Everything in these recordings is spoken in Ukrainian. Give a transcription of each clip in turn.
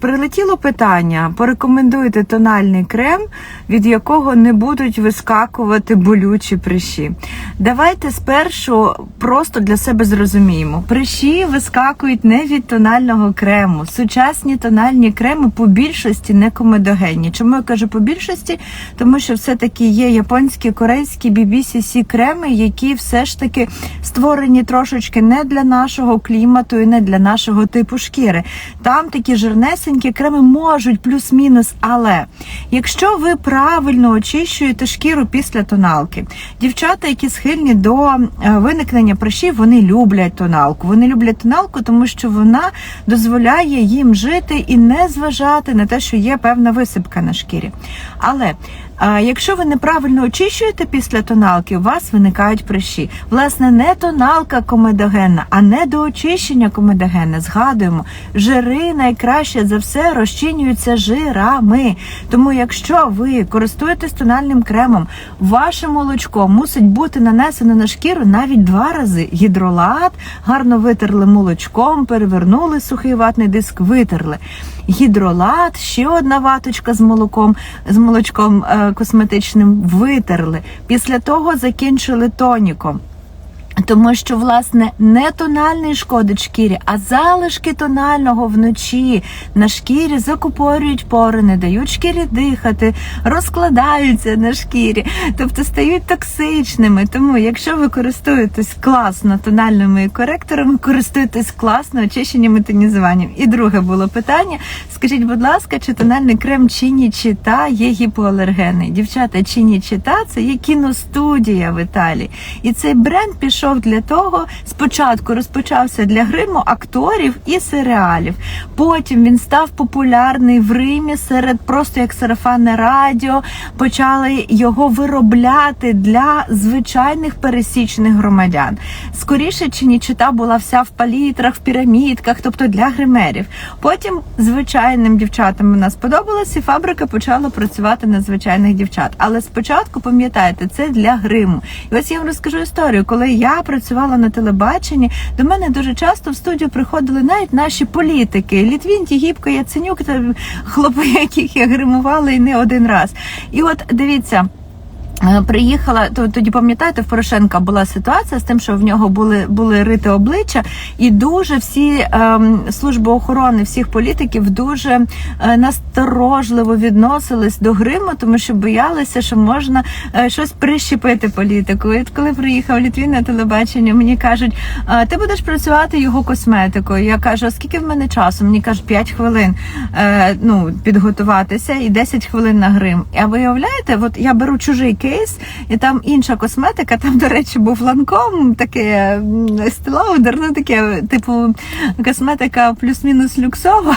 Прилетіло питання: порекомендуйте тональний крем, від якого не будуть вискакувати болючі прищі. Давайте спершу просто для себе зрозуміємо: прищі вискакують не від тонального крему. Сучасні тональні креми по більшості не комедогенні. Чому я кажу по більшості? Тому що все-таки є японські, корейські BBCC креми, які все ж таки створені трошечки не для нашого клімату і не для нашого типу шкіри. Там такі жирнесенькі креми можуть плюс-мінус, але якщо ви правильно очищуєте шкіру після тоналки, дівчата, які схильні до е, виникнення прищів, вони люблять тоналку. Вони люблять тоналку, тому що вона дозволяє їм жити і не зважати на те, що є певна висипка на шкірі. Але якщо ви неправильно очищуєте після тоналки, у вас виникають прищі. Власне, не тоналка комедогенна, а недоочищення комедогенне. Згадуємо, жири найкраще за все розчинюються жирами. Тому, якщо ви користуєтесь тональним кремом, ваше молочко мусить бути нанесено на шкіру навіть два рази. Гідролат, гарно витерли молочком, перевернули сухий ватний диск, витерли. Гідролат, ще одна ваточка з молоком, з молочком е, косметичним витерли. Після того закінчили тоніком. Тому що, власне, не тональний шкодить шкірі, а залишки тонального вночі на шкірі закупорюють пори, не дають шкірі дихати, розкладаються на шкірі, тобто стають токсичними. Тому, якщо ви користуєтесь класно тональними коректорами, користуєтесь класно очищенням і тонізуванням. І друге було питання: скажіть, будь ласка, чи тональний крем Чіні Чита є гіпоалергенний? Дівчата, Чіні Чита це є кіностудія в Італії. І цей бренд пішов для того, спочатку розпочався для гриму акторів і серіалів. Потім він став популярний в Римі серед просто як сарафанне радіо. Почали його виробляти для звичайних пересічних громадян. Скоріше чи нічита була вся в палітрах, в пірамідках, тобто для гримерів. Потім звичайним дівчатам вона сподобалась, і фабрика почала працювати на звичайних дівчат. Але спочатку пам'ятаєте, це для гриму. І ось я вам розкажу історію, коли я працювала на телебаченні, до мене дуже часто в студію приходили навіть наші політики. Літвін, Тігіпко, Яценюк, та хлопи, яких я гримувала і не один раз. І от дивіться. Е, Приїхала то тоді, пам'ятаєте, в Порошенка була ситуація з тим, що в нього були були рити обличчя, і дуже всі ем, служби охорони всіх політиків дуже е, насторожливо відносились до гриму, тому що боялися, що можна е, щось прищепити політику. І от коли приїхав Літвін на телебачення, мені кажуть, «А, ти будеш працювати його косметикою. Я кажу, а скільки в мене часу? Мені кажуть, 5 хвилин е, ну, підготуватися і 10 хвилин на грим. А виявляєте, от я беру чужий кейс, і там інша косметика. Там, до речі, був ланком, таке стилаудер, ну таке, типу, косметика плюс-мінус люксова,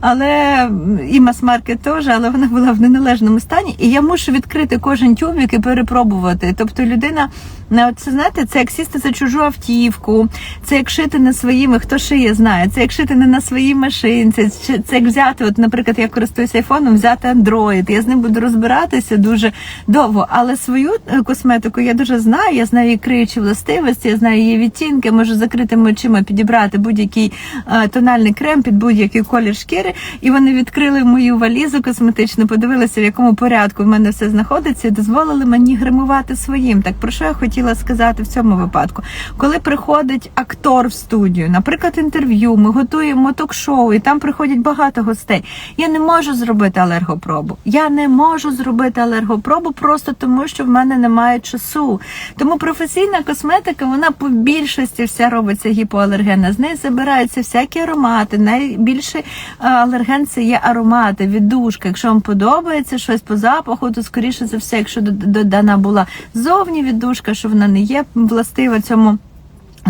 але і мас-маркет теж, але вона була в неналежному стані. І я мушу відкрити кожен тюбик і перепробувати. Тобто людина. Не от це знаєте, це як сісти за чужу автівку, це як шити не своїми, хто шиє, знає, це як шити не на своїй машинці, це, це як взяти, от, наприклад, я користуюся айфоном, взяти Android. Я з ним буду розбиратися дуже довго. Але свою е, косметику я дуже знаю, я знаю її криючі властивості, я знаю її відтінки, можу закритими очима підібрати будь-який е, тональний крем під будь-який колір шкіри. І вони відкрили мою валізу косметичну, подивилися, в якому порядку в мене все знаходиться, і дозволили мені гримувати своїм. Так про що я хотіла сказати в цьому випадку? Коли приходить актор в студію, наприклад, інтерв'ю, ми готуємо ток-шоу, і там приходять багато гостей. Я не можу зробити алергопробу. Я не можу зробити алергопробу просто тому, що в мене немає часу. Тому професійна косметика, вона по більшості вся робиться гіпоалергенна. З неї забираються всякі аромати. Найбільший е, алерген це є аромати, віддушка. Якщо вам подобається щось по запаху, то скоріше за все, якщо додана була зовні віддушка, що вона не є властива цьому.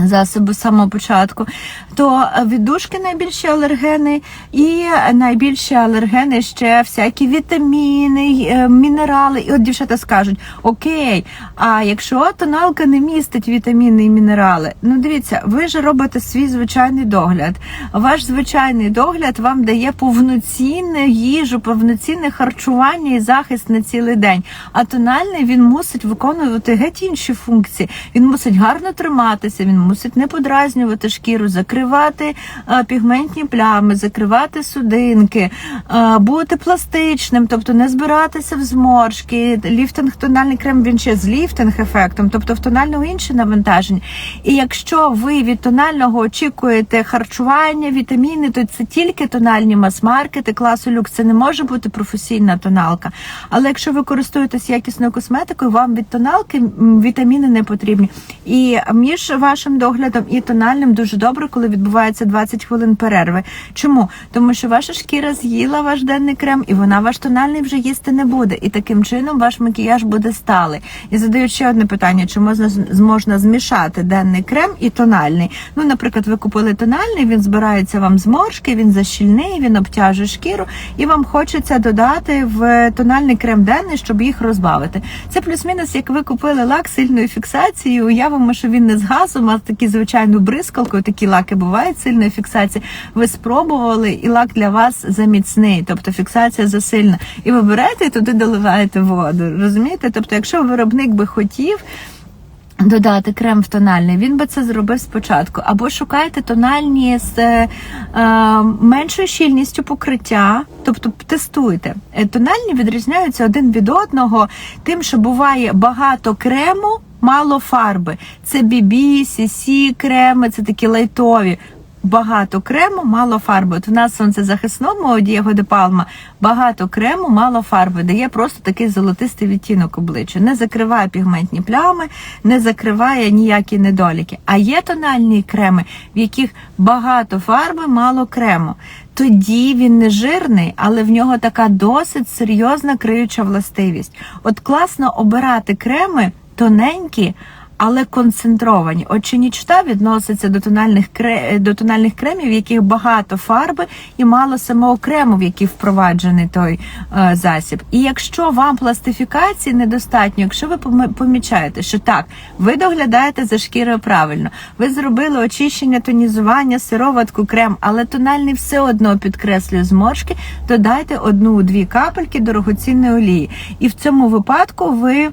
Засоби з самого початку, то віддушки найбільші алергени, і найбільші алергени ще всякі вітаміни, е, мінерали. І от дівчата скажуть: Окей, а якщо тоналка не містить вітаміни і мінерали, ну дивіться, ви ж робите свій звичайний догляд. Ваш звичайний догляд вам дає повноцінну їжу, повноцінне харчування і захист на цілий день. А тональний він мусить виконувати геть інші функції. Він мусить гарно триматися. він мусить не подразнювати шкіру, закривати пігментні плями, закривати судинки, бути пластичним, тобто не збиратися в зморшки. Ліфтинг, тональний крем він ще з ліфтинг ефектом, тобто в тонального інше навантаження. І якщо ви від тонального очікуєте харчування, вітаміни, то це тільки тональні мас-маркети класу люкс. Це не може бути професійна тоналка. Але якщо ви користуєтесь якісною косметикою, вам від тоналки вітаміни не потрібні. І між вашим доглядом і тональним дуже добре, коли відбувається 20 хвилин перерви. Чому? Тому що ваша шкіра з'їла ваш денний крем, і вона ваш тональний вже їсти не буде. І таким чином ваш макіяж буде сталий. І задаю ще одне питання: чи можна зможна змішати денний крем і тональний? Ну, наприклад, ви купили тональний, він збирається вам зморшки, він защільний, він обтяжує шкіру, і вам хочеться додати в тональний крем денний, щоб їх розбавити. Це плюс-мінус, як ви купили лак сильної фіксації. Уявимо, що він не з газом, а такі звичайну бризкалкою. Такі лаки бувають сильної фіксації. Ви спробували, і лак для вас заміцний, тобто фіксація засильна. І ви берете і туди доливаєте воду. Розумієте? Тобто, якщо виробник би хотів. Додати крем в тональний, він би це зробив спочатку. Або шукайте тональні з е, е, меншою щільністю покриття, тобто тестуйте. Е, Тональні відрізняються один від одного, тим, що буває багато крему, мало фарби. Це BB, CC креми, це такі лайтові. Багато крему, мало фарби. От в нас сонцезахисному Дієго де Палма багато крему, мало фарби, дає просто такий золотистий відтінок обличчя. Не закриває пігментні плями, не закриває ніякі недоліки. А є тональні креми, в яких багато фарби, мало крему. Тоді він не жирний, але в нього така досить серйозна криюча властивість. От класно обирати креми тоненькі але концентровані. От чинічта відноситься до тональних кре... до тональних кремів, яких багато фарби і мало самого крему, в який впроваджений той е, засіб. І якщо вам пластифікації недостатньо, якщо ви помічаєте, що так, ви доглядаєте за шкірою правильно, ви зробили очищення, тонізування, сироватку, крем, але тональний все одно підкреслює зморшки, додайте одну-дві капельки дорогоцінної олії. І в цьому випадку ви.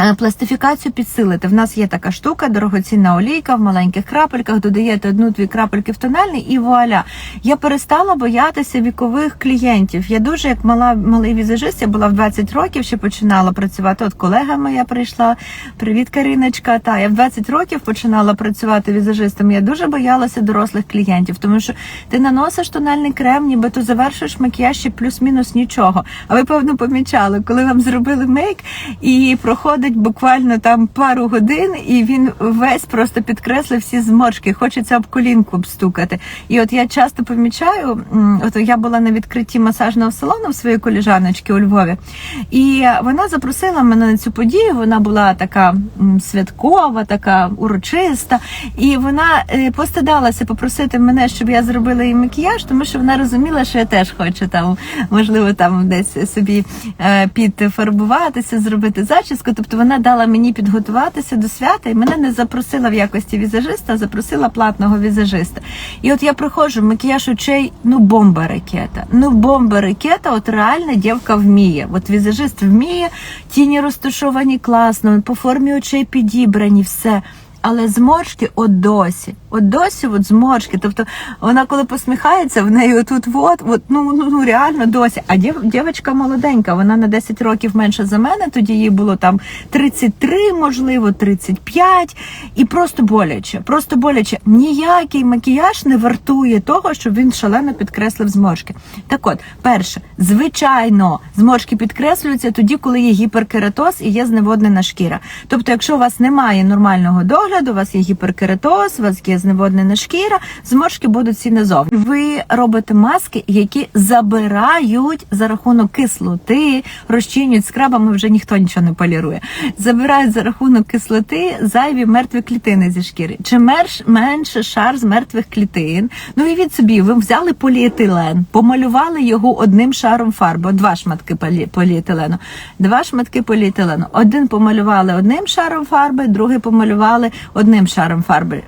Е, пластифікацію підсилити. В нас є така штука, дорогоцінна олійка в маленьких крапельках, додаєте одну-дві крапельки в тональний і вуаля. Я перестала боятися вікових клієнтів. Я дуже як мала малий візажист, я була в 20 років, ще починала працювати. От колега моя прийшла. Привіт, Кариночка. Та я в 20 років починала працювати візажистом. Я дуже боялася дорослих клієнтів, тому що ти наносиш тональний крем, ніби ти завершуєш макіяж ще плюс-мінус нічого. А ви певно помічали, коли вам зробили мейк і проходить проходить буквально там пару годин, і він весь просто підкреслив всі зморшки. Хочеться об колінку обстукати. І от я часто помічаю, от я була на відкритті масажного салону в своєї коліжаночки у Львові, і вона запросила мене на цю подію. Вона була така святкова, така урочиста, і вона е, постидалася попросити мене, щоб я зробила їй макіяж, тому що вона розуміла, що я теж хочу там, можливо, там десь собі е, підфарбуватися, зробити зачіску. Тобто вона дала мені підготуватися до свята і мене не запросила в якості візажиста, а запросила платного візажиста. І от я приходжу, макіяж очей, ну бомба ракета. Ну бомба ракета, от реальна дівка вміє. От візажист вміє, тіні розташовані класно, по формі очей підібрані, все. Але зморшки от досі, от досі от зморшки. Тобто вона коли посміхається, в неї отут от, от ну, ну, ну реально досі. А дів, дівчинка молоденька, вона на 10 років менше за мене, тоді їй було там 33, можливо, 35. І просто боляче. Просто боляче. Ніякий макіяж не вартує того, щоб він шалено підкреслив зморшки. Так от, перше, звичайно, зморшки підкреслюються тоді, коли є гіперкератоз і є зневоднена шкіра. Тобто, якщо у вас немає нормального догляду, у вас є гіперкератоз, у вас є зневоднена шкіра, зморшки будуть всі назовні. Ви робите маски, які забирають за рахунок кислоти, розчинюють скрабами, вже ніхто нічого не полірує. Забирають за рахунок кислоти зайві мертві клітини зі шкіри. Чим менш, менше шар з мертвих клітин. Ну і від собі, ви взяли поліетилен, помалювали його одним шаром фарби, два шматки полі, поліетилену, два шматки поліетилену. Один помалювали одним шаром фарби, другий помалювали одним шаром фарби.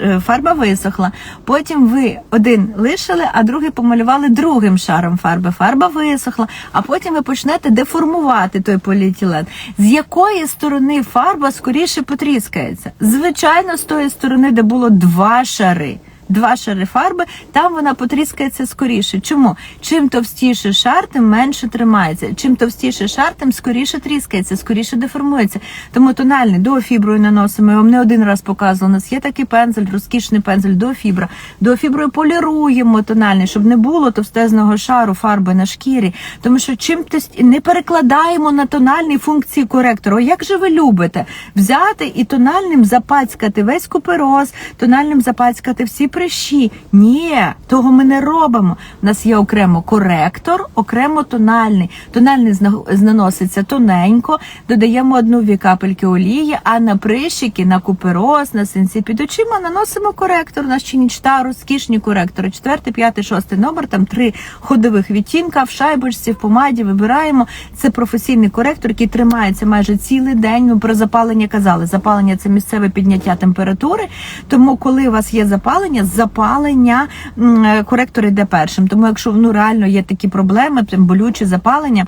Е, фарба висохла. Потім ви один лишили, а другий помалювали другим шаром фарби. Фарба висохла, а потім ви почнете деформувати той поліетилен. З якої сторони фарба скоріше потріскається? Звичайно, з тої сторони, де було два шари. Два шари фарби, там вона потріскається скоріше. Чому? Чим товстіше шар, тим менше тримається. Чим товстіше шар, тим скоріше тріскається, скоріше деформується. Тому тональний до фіброю наносимо. Я вам не один раз показувала. У нас є такий пензель, розкішний пензель до фібра. До фіброю поліруємо тональний, щоб не було товстезного шару фарби на шкірі. Тому що чим не перекладаємо на тональний функції коректору. Як же ви любите взяти і тональним запацькати весь купероз, тональним запацькати всі прищі? Ні, того ми не робимо. У нас є окремо коректор, окремо тональний. Тональний наноситься тоненько, додаємо одну-дві капельки олії, а на прищики, на купероз, на синці під очима наносимо коректор. У нас чинічта, розкішні коректори. Четвертий, п'ятий, шостий номер, там три ходових відтінка в шайбочці, в помаді вибираємо. Це професійний коректор, який тримається майже цілий день. Ми про запалення казали. Запалення це місцеве підняття температури. Тому, коли у вас є запалення, запалення е, коректор йде першим. Тому, якщо ну реально є такі проблеми, прям болючі запалення.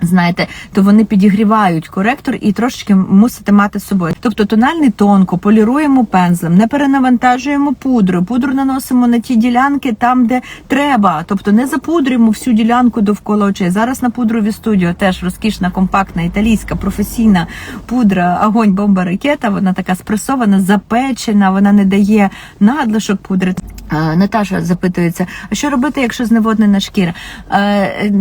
Знаєте, то вони підігрівають коректор і трошечки мусите мати з собою. Тобто тональний тонко, поліруємо пензлем, не перенавантажуємо пудру. Пудру наносимо на ті ділянки там, де треба. Тобто не запудрюємо всю ділянку довкола очей. Зараз на пудрові студіо теж розкішна, компактна, італійська, професійна пудра, огонь бомба ракета. Вона така спресована, запечена, вона не дає надлишок пудри. Е, Наташа запитується, а що робити, якщо зневоднена шкіра? Е,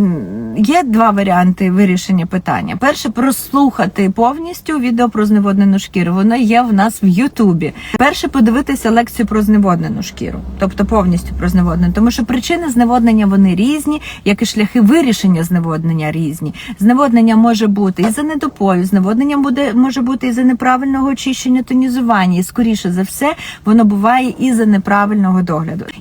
Є два варіанти вирішення питання. Перше, прослухати повністю відео про зневоднену шкіру. Воно є в нас в Ютубі. Перше, подивитися лекцію про зневоднену шкіру, тобто повністю про зневоднену, тому що причини зневоднення вони різні, як і шляхи вирішення зневоднення різні. Зневоднення може бути і за недопою, зневоднення буде може бути і за неправильного очищення тонізування. І скоріше за все, воно буває і за неправильного догляду.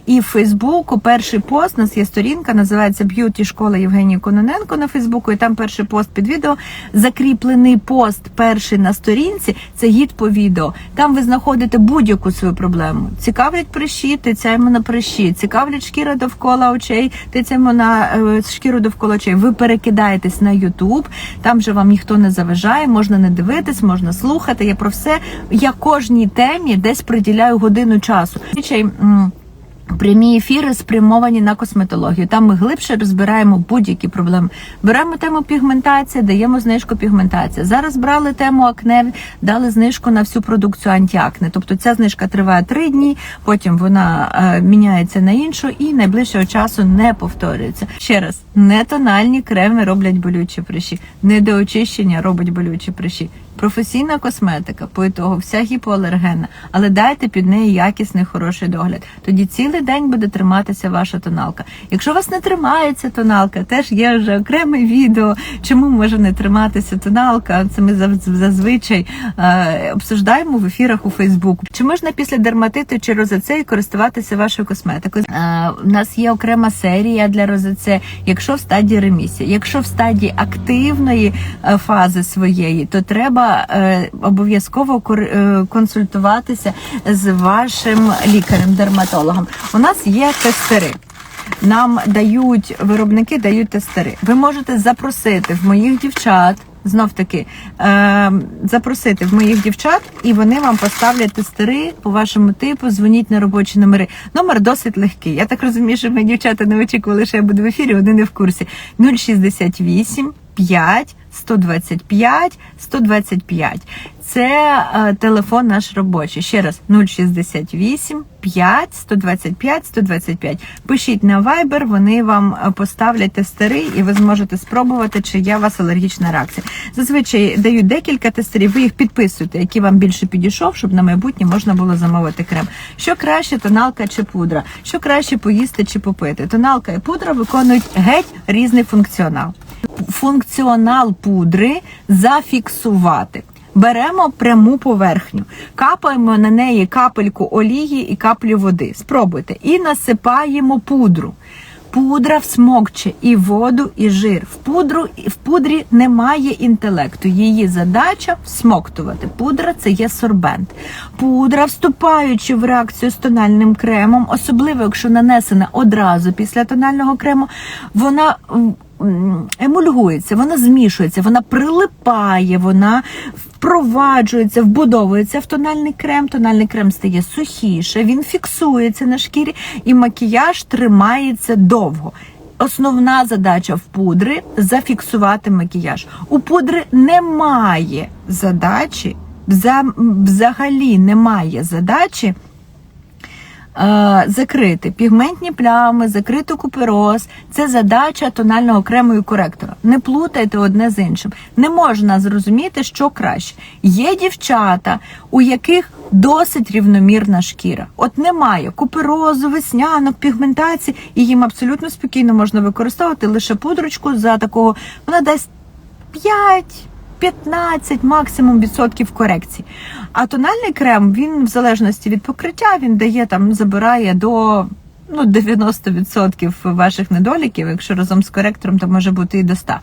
І в Фейсбуку перший пост у нас є сторінка, називається Б'юті школа Євгенії Кононенко на Фейсбуку. І там перший пост під відео закріплений пост перший на сторінці. Це гід по відео. Там ви знаходите будь-яку свою проблему. Цікавлять прищі, тицяємо на прищі. Цікавлять шкіра довкола очей, тицяємо на е, шкіру довкола очей. Ви перекидаєтесь на Ютуб. Там же вам ніхто не заважає, можна не дивитись, можна слухати. Я про все. Я кожній темі десь приділяю годину часу. Прямі ефіри спрямовані на косметологію. Там ми глибше розбираємо будь-які проблеми. Беремо тему пігментація, даємо знижку пігментація. Зараз брали тему акне, дали знижку на всю продукцію антиакне. Тобто ця знижка триває три дні, потім вона е, міняється на іншу і найближчого часу не повторюється. Ще раз, не тональні креми роблять болючі прищі, недоочищення робить болючі прищі. Професійна косметика, по ітогу, вся гіпоалергенна, але дайте під неї якісний хороший догляд. Тоді цілий день буде триматися ваша тоналка. Якщо вас не тримається тоналка, теж є вже окреме відео, чому може не триматися тоналка. Це ми зазвичай е, обсуждаємо в ефірах у Фейсбук. Чи можна після дерматиту чи розацеї користуватися вашою косметикою? Е, у нас є окрема серія для розаце, якщо в стадії ремісії. Якщо в стадії активної е, фази своєї, то треба е, обов'язково е, консультуватися з вашим лікарем-дерматологом. У нас є тестери. Нам дають виробники, дають тестери. Ви можете запросити в моїх дівчат. Знов таки е, запросити в моїх дівчат, і вони вам поставлять тестери по вашому типу. Дзвоніть на робочі номери. Номер досить легкий. Я так розумію, що мої дівчата не очікували, що я буду в ефірі. Вони не в курсі. 068 5 125 125. Це е, телефон наш робочий. Ще раз 068 5 125 125. Пишіть на Viber, вони вам е, поставлять тестери, і ви зможете спробувати, чи є у вас алергічна реакція. Зазвичай дають декілька тестерів, ви їх підписуєте, які вам більше підійшов, щоб на майбутнє можна було замовити крем. Що краще, тоналка чи пудра? Що краще поїсти чи попити? Тоналка і пудра виконують геть різний функціонал. Функціонал пудри зафіксувати. Беремо пряму поверхню, капаємо на неї капельку олії і каплю води. Спробуйте. І насипаємо пудру. Пудра всмокче і воду, і жир. В пудру в пудрі немає інтелекту. Її задача всмоктувати. Пудра це є сорбент. Пудра, вступаючи в реакцію з тональним кремом, особливо якщо нанесена одразу після тонального крему, вона емульгується, вона змішується, вона прилипає, вона впроваджується, вбудовується в тональний крем. Тональний крем стає сухіше, він фіксується на шкірі, і макіяж тримається довго. Основна задача в пудри зафіксувати макіяж. У пудри немає задачі, взагалі немає задачі закрити пігментні плями, закрити купероз. Це задача тонального крему і коректора. Не плутайте одне з іншим. Не можна зрозуміти, що краще. Є дівчата, у яких досить рівномірна шкіра. От немає куперозу, веснянок, пігментації, і їм абсолютно спокійно можна використовувати лише пудрочку за такого. Вона дасть 5 15 максимум відсотків корекції. А тональний крем, він в залежності від покриття, він дає там, забирає до ну, 90% ваших недоліків. Якщо разом з коректором, то може бути і до 100.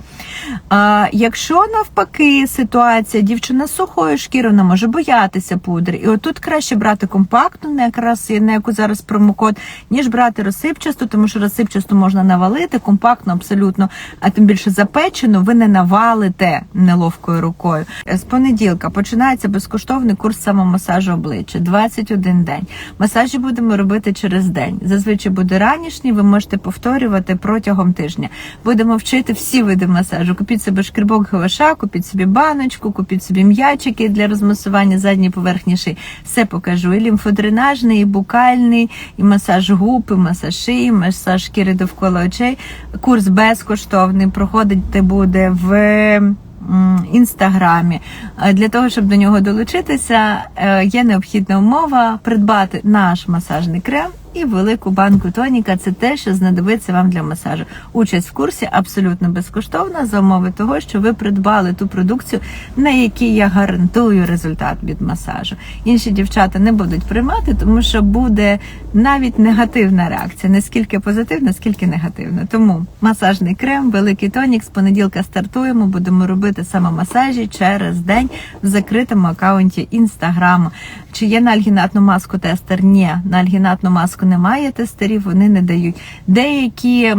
А якщо навпаки ситуація, дівчина з сухою шкірою, вона може боятися пудри. І отут краще брати компактну, якраз на яку зараз промокод, ніж брати розсипчасту, тому що розсипчасту можна навалити, компактну абсолютно, а тим більше запечену, ви не навалите неловкою рукою. З понеділка починається безкоштовний курс самомасажу обличчя 21 день. Масажі будемо робити через день. Зазвичай буде ранішній, ви можете повторювати протягом тижня. Будемо вчити всі види масажу. Купіть собі шкребок гаваша, купіть собі баночку, купіть собі м'ячики для розмасування задньої поверхні шиї. Все покажу. І лімфодренажний, і букальний, і масаж губ, і масаж шиї, масаж шкіри довкола очей. Курс безкоштовний. Проходити буде в інстаграмі. Е, Для того, щоб до нього долучитися, е, є необхідна умова придбати наш масажний крем і велику банку тоніка. Це те, що знадобиться вам для масажу. Участь в курсі абсолютно безкоштовна за умови того, що ви придбали ту продукцію, на якій я гарантую результат від масажу. Інші дівчата не будуть приймати, тому що буде навіть негативна реакція, не скільки позитивна, скільки негативна. Тому масажний крем, великий тонік. З понеділка стартуємо. Будемо робити самомасажі через день в закритому акаунті інстаграму. Чи є на альгінатну маску тестер? Ні, на альгінатну маску немає тестерів, вони не дають. Деякі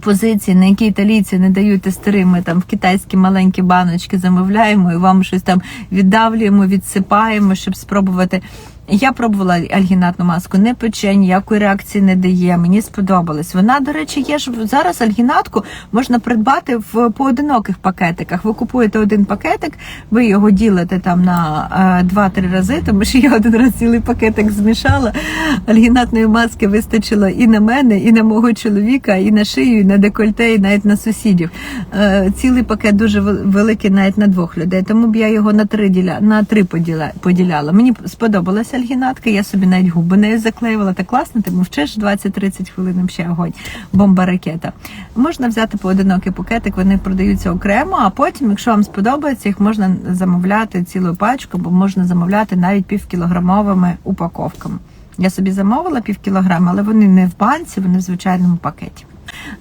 позиції, на які італійці не дають тестери, ми там в китайські маленькі баночки замовляємо і вам щось там віддавлюємо, відсипаємо, щоб спробувати. Я пробувала альгінатну маску, не пече, ніякої реакції не дає. Мені сподобалось. Вона, до речі, є ж зараз альгінатку можна придбати в поодиноких пакетиках. Ви купуєте один пакетик, ви його ділите там на е, 2-3 рази, тому що я один раз цілий пакетик змішала. Альгінатної маски вистачило і на мене, і на мого чоловіка, і на шию, і на декольте, і навіть на сусідів. Е, цілий пакет дуже великий навіть на двох людей. Тому б я його на три діля на три поділя, поділяла. Мені сподобалася альгінатка, я собі навіть губи нею заклеювала. Так класно, ти мовчиш 20-30 хвилин ще огонь, бомба ракета. Можна взяти поодинокий пакетик, вони продаються окремо, а потім, якщо вам сподобається, їх можна замовляти цілу пачку, бо можна замовляти навіть півкілограмовими упаковками. Я собі замовила пів кілограма, але вони не в банці, вони в звичайному пакеті.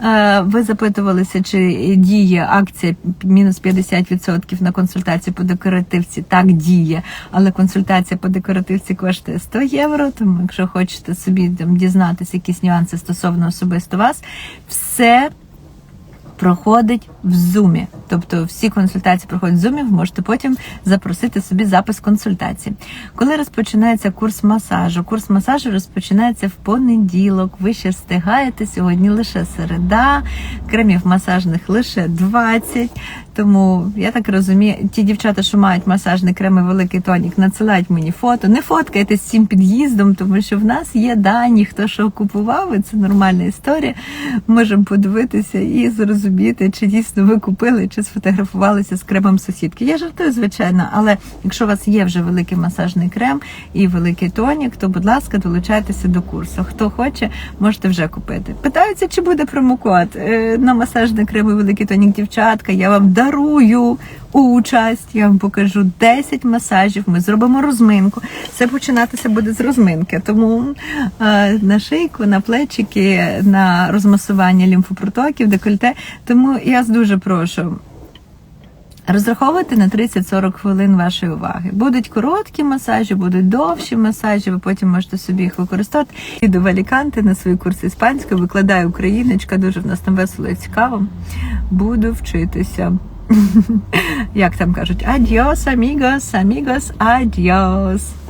Е, Ви запитувалися, чи діє акція мінус 50% на консультацію по декоративці. Так діє, але консультація по декоративці коштує 100 євро. Тому, якщо хочете собі там дізнатися якісь нюанси стосовно особисто вас, все проходить в зумі. Тобто всі консультації проходять в зумі, ви можете потім запросити собі запис консультації. Коли розпочинається курс масажу? Курс масажу розпочинається в понеділок. Ви ще встигаєте сьогодні лише середа, кремів масажних лише 20. Тому я так розумію, ті дівчата, що мають масажний крем і великий тонік, надсилають мені фото. Не фоткайте з цим під'їздом, тому що в нас є дані, хто що купував, і це нормальна історія. Можемо подивитися і зрозуміти, чи дійсно ви купили, чи сфотографувалися з кремом сусідки. Я жартую, звичайно, але якщо у вас є вже великий масажний крем і великий тонік, то, будь ласка, долучайтеся до курсу. Хто хоче, можете вже купити. Питаються, чи буде промокод Е, на масажний крем і великий тонік, дівчатка. Я вам дарую участь. Я вам покажу 10 масажів. Ми зробимо розминку. Все починатися буде з розминки. Тому е, на шийку, на плечики, на розмасування лімфопротоків, декольте. Тому я дуже прошу. Розраховуйте на 30-40 хвилин вашої уваги. Будуть короткі масажі, будуть довші масажі. Ви потім можете собі їх використовувати. Іду в Аліканте на свої курси іспанської, викладаю україночка. Дуже в нас там весело і цікаво. Буду вчитися. Як там кажуть, адіос, амігос, амігос, адіос.